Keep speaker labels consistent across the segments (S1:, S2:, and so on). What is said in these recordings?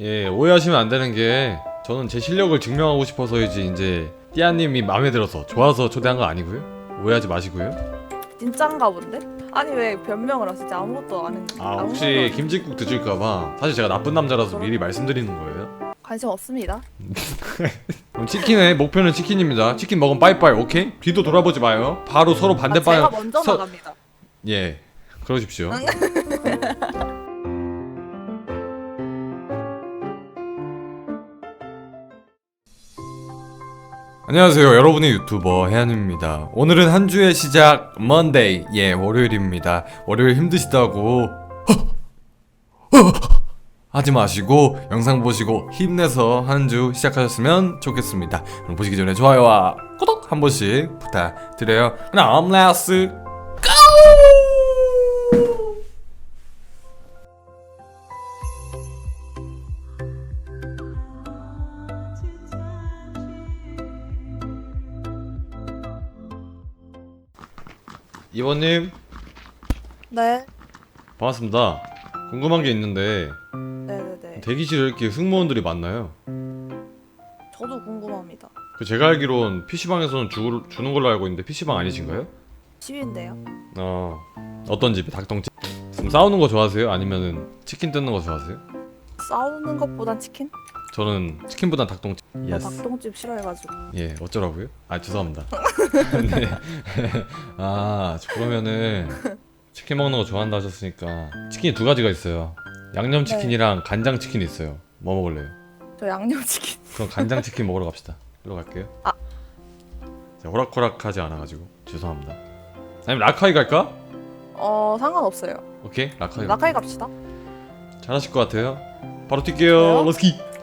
S1: 예 오해하시면 안 되는 게 저는 제 실력을 증명하고 싶어서이지 이제 띠아님이 마음에 들어서 좋아서 초대한 거 아니고요 오해하지 마시고요
S2: 진짠가 본데? 아니 왜 변명을 하시지? 아무것도 안 했는데.
S1: 아 혹시
S2: 안-
S1: 김치국 드실까봐 사실 제가 나쁜 남자라서 미리 말씀드리는 거예요
S2: 관심 없습니다.
S1: 그럼 치킨의 목표는 치킨입니다 치킨 먹으면 빠이빠이 오케이? 뒤도 돌아보지 마요 바로 서로 반대
S2: 아, 제가
S1: 방향
S2: 먼저
S1: 서-
S2: 나갑니다.
S1: 예 그러십시오 안녕하세요. 여러분의 유튜버 해안입니다. 오늘은 한 주의 시작 먼데이 예 월요일입니다. 월요일 힘드시다고. 하지 마시고 영상 보시고 힘내서 한 주 시작하셨으면 좋겠습니다. 그럼 보시기 전에 좋아요와 구독 한 번씩 부탁드려요. 그럼 렛츠 이번님
S2: 네.
S1: 반갑습니다. 궁금한 게 있는데
S2: 네네네.
S1: 대기실에 이렇게 승무원들이 많나요?
S2: 저도 궁금합니다.
S1: 그 제가 알기론 PC방에서는 주, 주는 걸로 알고 있는데 PC방 아니신가요?
S2: 시위인데요.
S1: 어 어떤 집이 닭똥집? 그럼 싸우는 거 좋아하세요? 아니면은 치킨 뜯는 거 좋아하세요?
S2: 싸우는 것보단 치킨?
S1: 저는 치킨보단 닭똥집.
S2: 저
S1: 예스.
S2: 닭똥집 싫어해가지고.
S1: 예 어쩌라고요? 아 죄송합니다. 네. 아 그러면은 치킨 먹는 거 좋아한다 하셨으니까 치킨이 두 가지가 있어요. 양념 치킨이랑 간장 치킨이 있어요. 뭐 먹을래요?
S2: 저 양념치킨.
S1: 그럼 간장 치킨 먹으러 갑시다. 일로 갈게요.
S2: 아.
S1: 제가 호락호락하지 않아가지고 죄송합니다. 아니면 라카이 갈까?
S2: 어 상관없어요.
S1: 오케이 라카이.
S2: 라카이 갑시다.
S1: 잘하실 것 같아요. 바로 뛸게요.
S2: 그래요?
S1: 렛츠기.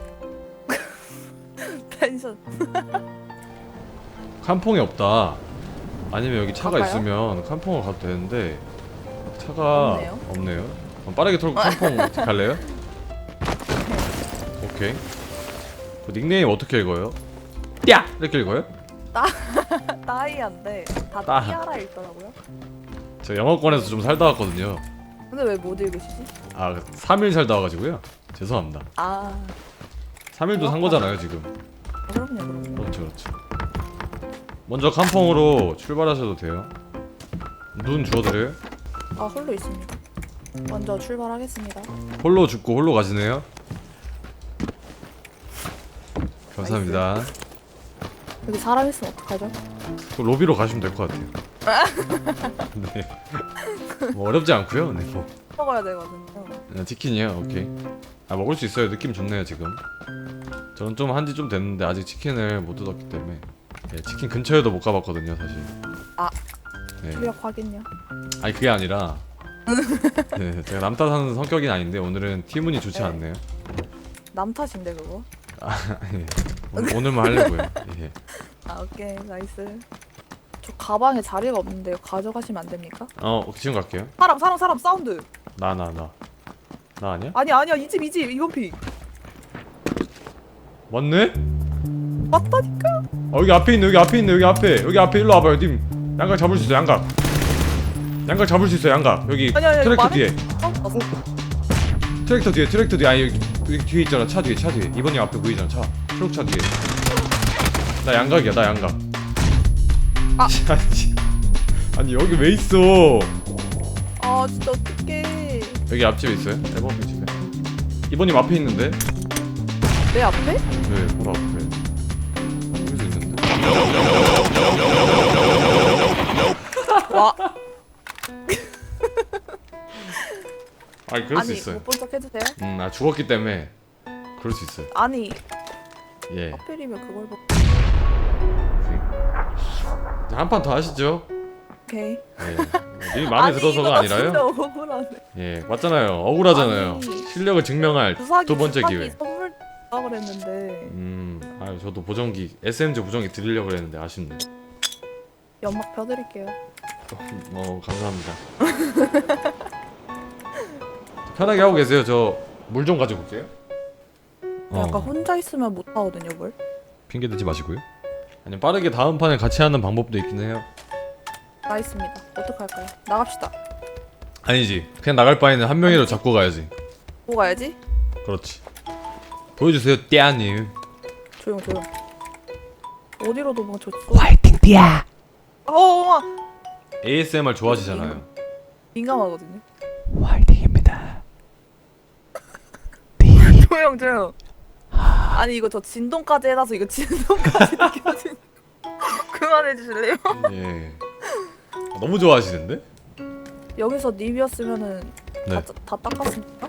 S2: 텐션.
S1: 칸퐁이 없다. 아니면 여기 차가
S2: 갈까요?
S1: 있으면 칸퐁을 가도 되는데 차가
S2: 없네요.
S1: 없네요. 그럼 빠르게 털고 칸퐁 갈래요? 오케이. 그 닉네임 어떻게 읽어요? 띠아 이렇게 읽어요?
S2: 따이한데 다
S1: 따.
S2: 띠아라 읽더라고요.
S1: 저 영어권에서 좀 살다 왔거든요.
S2: 근데 왜 못 읽으시지?
S1: 아 3일 살다 와가지고요. 죄송합니다.
S2: 아
S1: 3일도 산 거잖아요 지금.
S2: 그럼요 그럼요.
S1: 그렇죠 그렇죠. 먼저 칸퐁으로 출발하셔도 돼요. 눈 주워드려요?
S2: 아 홀로 있습니다. 먼저 출발하겠습니다.
S1: 홀로 죽고 홀로 가시네요. 감사합니다.
S2: 여기 사람 있으면 어떡하죠?
S1: 그 로비로 가시면 될 것 같아요. 네. 뭐 어렵지 않고요. 네, 뭐
S2: 먹어야 되거든요.
S1: 그냥 치킨이요. 오케이. 아 먹을 수 있어요. 느낌 좋네요 지금. 저는 좀 한지 좀 됐는데 아직 치킨을 못 뜯었기 때문에 네, 치킨 근처에도 못 가봤거든요 사실.
S2: 아.
S1: 네.
S2: 출력 확인요.
S1: 아니 그게 아니라 네, 제가 남 탓 하는 성격이 아닌데 오늘은 팀운이 좋지
S2: 네.
S1: 않네요.
S2: 남 탓인데 그거.
S1: 예. 오늘, 오늘만 하려고요. 예.
S2: 아 오케이 나이스. 저 가방에 자리가 없는데 가져가시면 안 됩니까?
S1: 어 지금 갈게요.
S2: 사람 사람 사람 사운드.
S1: 나 나 나. 나 아니야?
S2: 아니 아니야. 이 집 이 집. 이번 픽.
S1: 맞네?
S2: 맞다니까.
S1: 어 여기 앞에 있네. 여기 앞에 있네. 여기 앞에. 여기 앞에 일로 와봐요 님. 양각 잡을 수 있어 양각. 양각 잡을 수 있어 양각. 여기
S2: 아니 아니
S1: 트랙터
S2: 말해.
S1: 뒤에.
S2: 어? 어,
S1: 트랙터 뒤에 트랙터 뒤에. 아니 여기, 여기 뒤에 있잖아. 차 뒤에 차 뒤에. 이번님 앞에 보이잖아 차. 트럭 차 뒤에. 나 양각이야 나 양각.
S2: 아.
S1: 아니, 아니 여기 왜 있어
S2: 아 진짜 어떡해.
S1: 여기 앞집에 있어요? 앨범 집에 이번님 앞에 있는데
S2: 내 앞에?
S1: 네 바로 앞에 여기도 있는데
S2: 와.
S1: 아니 그럴 수
S2: 아니
S1: 있어요
S2: 못 본 척 해주세요.
S1: 음아 죽었기 때문에 그럴 수 있어요
S2: 아니
S1: 예
S2: 하필이면 그걸 보.
S1: 한판 더 하시죠.
S2: 오케이.
S1: 예. 일 마음에
S2: 아니,
S1: 들어서가
S2: 이거 나
S1: 아니라요.
S2: 진짜 억울하네.
S1: 예, 맞잖아요. 억울하잖아요.
S2: 아니.
S1: 실력을 증명할
S2: 주사기
S1: 두 번째
S2: 주사기
S1: 기회.
S2: 선물 다 그랬는데
S1: 음, 아유 저도 보정기 SMG 보정기 드리려고 그랬는데 아쉽네.
S2: 연막 펴드릴게요.
S1: 어, 감사합니다. 편하게 하고 계세요. 저 물 좀 가지고 올게요.
S2: 약간
S1: 어,
S2: 혼자 있으면 못 하거든요 뭘.
S1: 핑계 대지 마시고요. 아니 빠르게 다음 판에 같이 하는 방법도 있긴 해요.
S2: 나 있습니다. 어떡할까요? 나갑시다.
S1: 아니지. 그냥 나갈 바에는 한 명이라도 잡고 가야지.
S2: 뭐 가야지?
S1: 그렇지. 보여주세요 띠아님
S2: 조용 조용. 어디로 도망쳤어?
S3: 화이팅 띠야
S2: 어, 엄마
S1: ASMR 좋아하시잖아요
S2: 민감하거든요.
S3: 화이팅입니다
S2: 조용 조용. 아니 이거 저 진동까지 해놔서 이거 진동까지 느껴지. 그만해 주실래요?
S1: 예 너무 좋아하시는데?
S2: 여기서 님이었으면은
S1: 네.
S2: 다, 다 닦았습니까?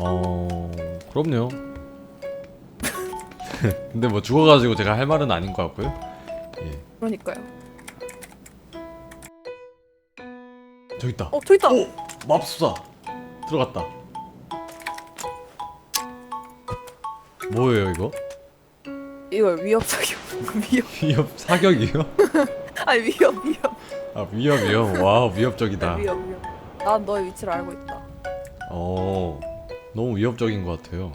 S1: 어 그럼요 근데 뭐 죽어가지고 제가 할 말은 아닌 것 같고요 예
S2: 그러니까요.
S1: 저기 있다
S2: 어, 저 있다.
S1: 맙수사 들어갔다 뭐예요 이거?
S2: 이거 위협적이요. 위협.
S1: 위협 사격이요?
S2: 아니 위협 위협.
S1: 아 위협이요? 와우 위협적이다
S2: 위협 위협. 난 너의 위치를 알고 있다.
S1: 어 너무 위협적인 것 같아요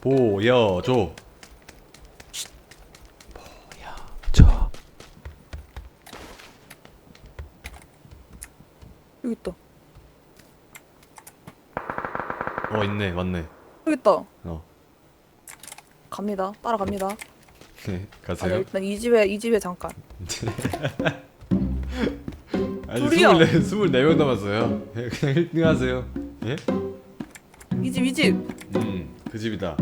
S1: 보여줘
S3: 저
S2: 여기 있다.
S1: 어 있네 맞네
S2: 여기 있다.
S1: 어
S2: 갑니다. 따라갑니다.
S1: 네,
S2: 아니
S1: 가세요
S2: 일단 이 집에 이 집에 잠깐.
S1: 아니
S2: 둘이요.
S1: 24, 24명 남았어요 예, 그냥 1등 하세요 예?
S2: 이 집 이 집.
S1: 음 그 집이다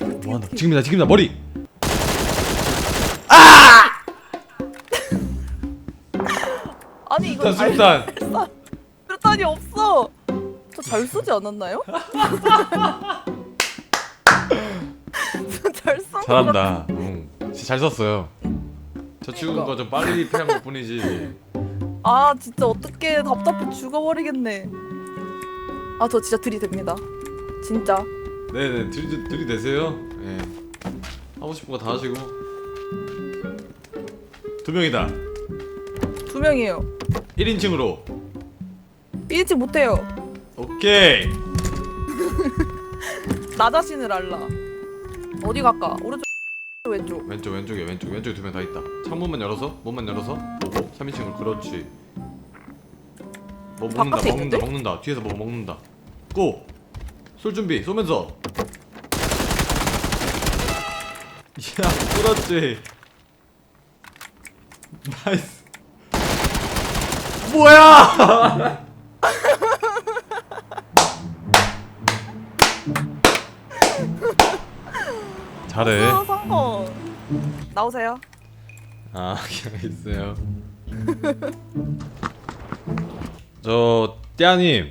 S1: 어, 뭐한다 지금이다 지금이다 머리
S2: 아니 이거 잘
S1: 술탄
S2: 수류탄이 없어. 저잘 쏘지 않았나요? 잘.
S1: 잘한다 응. 진짜 잘 썼어요 저거좀 빨리 패한 것 뿐이지
S2: 아 진짜 어떻게 답답해 죽어버리겠네. 아 저 진짜 들이댑니다. 진짜.
S1: 네네 들이, 들이대세요 예 하고 싶은 거 다 하시고 두 명이다
S2: 두 명이에요.
S1: 1인칭으로
S2: 삐지 못해요.
S1: 오케이
S2: 나 자신을 알라. 어디 갈까? 오른쪽 왼쪽.
S1: 왼쪽 왼쪽에 왼쪽. 왼쪽에 두 명 다 있다. 창문만 열어서 문만 열어서. 보고 3인칭으로 그렇지. 뭐 먹는다
S2: 바깥에
S1: 먹는다
S2: 있는데?
S1: 먹는다. 뒤에서 뭐 먹는다. 고쏠 준비 쏘면서 야 그렇지. 나이스. 뭐야 잘해
S2: 아 상어. 나오세요.
S1: 아 그냥 있어요. 저 띠아님,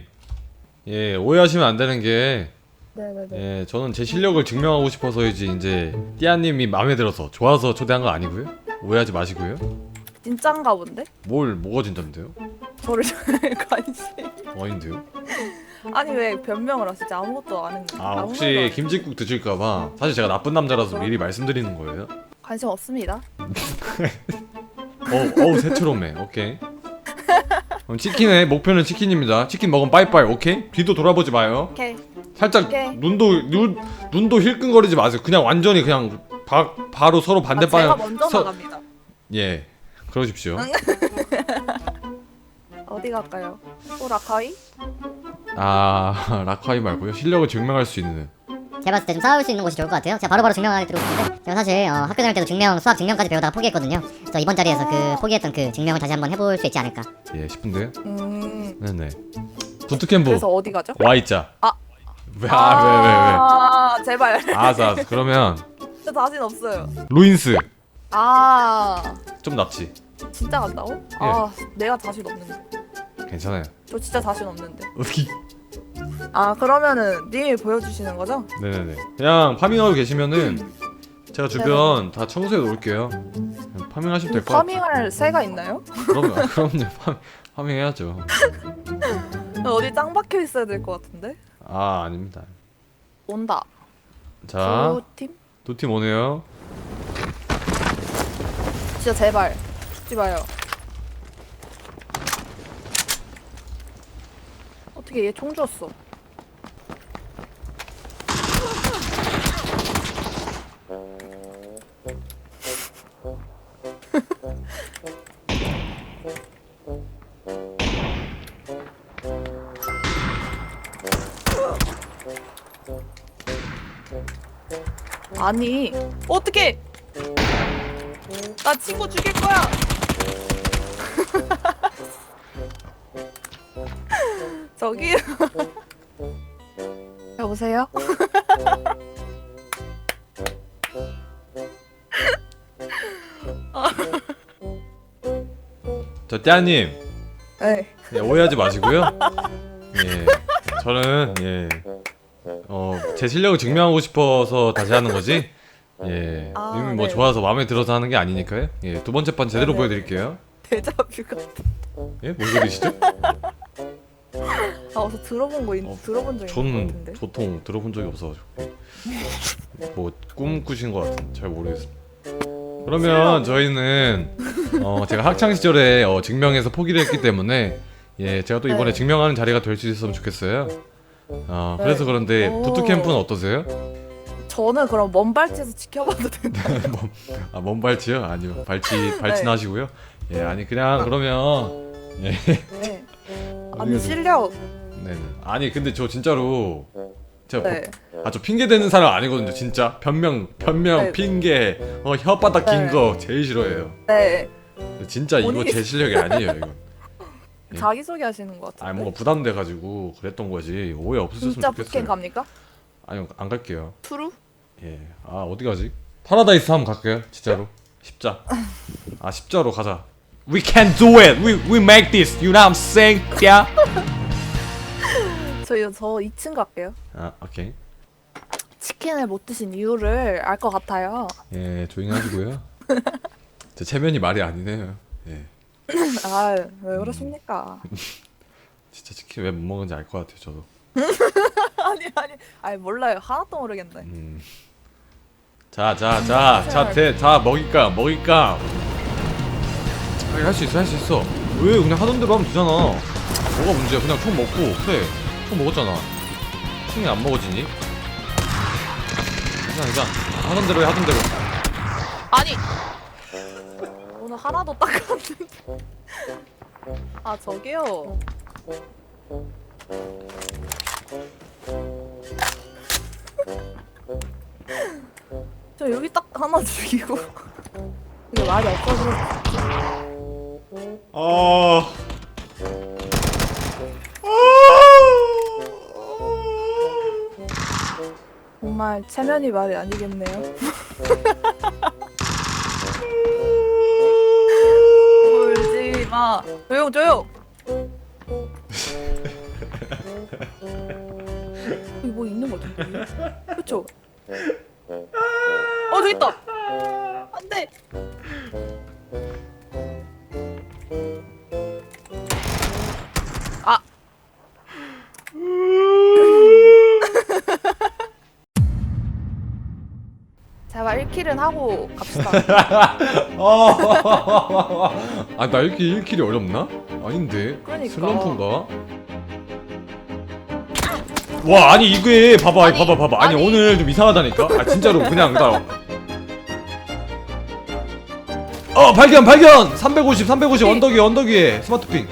S1: 예 오해하시면 안 되는 게,
S2: 네네네.
S1: 예 저는 제 실력을 증명하고 싶어서이지 이제 띠아님이 마음에 들어서 좋아서 초대한 거 아니고요. 오해하지 마시고요.
S2: 진짠가 본데?
S1: 뭘 뭐가 진짠데요?
S2: 저를 관심.
S1: 아닌데요?
S2: 아니 왜 변명을 하시지? 아무것도 안 했는데.
S1: 아
S2: 아무
S1: 혹시 김치국 드실까봐 사실 제가 나쁜 남자라서 미리 말씀드리는 거예요.
S2: 관심 없습니다.
S1: 어, 어우 새초롬해. 오케이. 그럼 치킨의 목표는 치킨입니다. 치킨 먹으면 빠이빠이. 오케이? 뒤도 돌아보지 마요.
S2: 오케이.
S1: 살짝
S2: 오케이.
S1: 눈도 눈 눈도 힐끔거리지 마세요. 그냥 완전히 그냥 바, 바로 서로 반대
S2: 아, 제가
S1: 방향.
S2: 먼저
S1: 서-
S2: 나갑니다.
S1: 예, 그러십시오.
S2: 어디 갈까요? 또 라카이?
S1: 아 라카이 말고요. 실력을 증명할 수 있는.
S4: 제가 봤을 때좀 싸울 수 있는 곳이 좋을 것 같아요. 제가 바로바로 증명하게 드리고 싶은데 제가 사실 어, 학교 다닐 때도 증명, 수학 증명까지 배우다가 포기했거든요. 그래서 이번 자리에서 그 포기했던 그 증명을 다시 한번 해볼 수 있지 않을까.
S1: 예, 싶은데요.
S2: 음.
S1: 네네. 부트캠프
S2: 그래서 어디 가죠?
S1: 와 있자.
S2: 아.
S1: 왜? 아, 왜, 왜, 왜?
S2: 아, 제발.
S1: 알았어, 알았어. 그러면
S2: 저 자신 없어요.
S1: 루인스
S2: 아,
S1: 좀 낫지.
S2: 진짜 간다고?
S1: 예.
S2: 아, 내가 자신 없는데.
S1: 괜찮아요.
S2: 저 진짜 자신 없는데.
S1: 어디?
S2: 아, 그러면은 님이 보여주시는 거죠?
S1: 네네네. 그냥 파밍하고 계시면은 제가 주변 다 청소해 놓을게요. 그냥 파밍하시면 될 것 같아요.
S2: 파밍할 새가 있나요?
S1: 그럼요, 그럼요. 파, 파밍해야죠.
S2: 어디 짱 박혀 있어야 될 것 같은데.
S1: 아 아닙니다.
S2: 온다.
S1: 자,
S2: 두 팀?
S1: 두 팀 오네요.
S2: 진짜 제발 죽지 마요. 갑자기 얘 총 주었어. 아니 어떻게 나 친구 죽일 거야 저기 여보세요?
S1: 저 띠아님
S2: 네.
S1: 예, 오해하지 마시고요. 예, 저는 예, 어, 제 실력을 증명하고 싶어서 다시 하는 거지. 예,
S2: 아,
S1: 이미 뭐
S2: 네.
S1: 좋아서 마음에 들어서 하는 게 아니니까요. 예, 두 번째 판 제대로
S2: 네.
S1: 보여드릴게요.
S2: 데자뷰 같아.
S1: 예, 뭔 소리시죠?
S2: 아 어서 들어본 거 있,
S1: 어,
S2: 들어본 적 있는 것
S1: 저는
S2: 같은데.
S1: 도통 들어본 적이 없어가지고 뭐 꿈 꾸신 것 같은 잘 모르겠습니다. 그러면 저희는 어, 제가 학창 시절에 어, 증명해서 포기를 했기 때문에 예 제가 또 이번에
S2: 네.
S1: 증명하는 자리가 될 수 있었으면 좋겠어요. 어,
S2: 네.
S1: 그래서 그런데
S2: 오.
S1: 부트 캠프는 어떠세요?
S2: 저는 그럼 먼 발치에서 지켜봐도 된다.
S1: 뭐, 아, 먼 발치요? 아니요 발치 발치나시고요. 예 아니 그냥 그러면 예
S2: 네. 아니
S1: 어디가
S2: 실력.
S1: 네 아니 근데 저 진짜로 제가
S2: 네.
S1: 아 저 핑계 대는 사람 아니거든요 진짜 변명 변명
S2: 네.
S1: 핑계 어 혓바닥 긴
S2: 네.
S1: 거 제일 싫어해요
S2: 네.
S1: 근데 진짜 이거 제 실력이 아니에요 이거 예.
S2: 자기 소개 하시는 것 같은데.
S1: 아 뭔가 부담돼 가지고 그랬던 거지 오해 없으셨으면 좋겠어요
S2: 북캠 갑니까?
S1: 아니요 안 갈게요
S2: 투루?
S1: 예 아 어디 가지 파라다이스 한번 갈게요 진짜로 십자 아 십자로 가자 We can do it we we make this you know what I'm saying yeah
S2: 저희 저 2층 갈게요.
S1: 아 오케이
S2: 치킨을 못 드신 이유를 알 것 같아요.
S1: 예 조용히 하시고요 제 체면이 말이 아니네요 예
S2: 아,
S1: 음.
S2: 왜 그러십니까?
S1: 진짜 치킨 왜 못 먹는지 알 것 같아요 저도
S2: 아니, 아니. 아니, 몰라요. 하나도 모르겠네.
S1: 음. 자, 자, 자, 자, 대, 자, 먹일까, 먹 일까. 할수 있어, 할 수 있어. 왜 그냥 하던 대로 하면 되잖아. 뭐가 문제야? 그냥 총 먹고 그래. 총 먹었잖아. 총이 안 먹어지니? 괜찮아, 괜찮아. 하던 대로 해, 하던 대로.
S2: 아니! 오늘 하나도 닦았는데. 아, 저기요. 저 여기 딱 하나 죽이고. 이게 말이 없어서.
S1: 아.
S2: 정말 체면이 말이 아니겠네요. 울지 마. 조용 조용. 여기 뭐 있는 거 같은데? 그쵸? 어 저기 있다. 안돼. 킬은 하고 갑시다.
S1: 아, 나 이렇게 1킬이 어렵나? 아닌데.
S2: 그러니까.
S1: 슬럼프인가? 와, 아니 이게 봐봐,
S2: 아니,
S1: 봐봐, 봐봐. 아니,
S2: 아니.
S1: 오늘 좀 이상하다니까. 아, 진짜로 그냥 나. 어, 발견, 발견. 350, 350
S2: 네.
S1: 언덕 위에, 언덕 위에 스마트핑.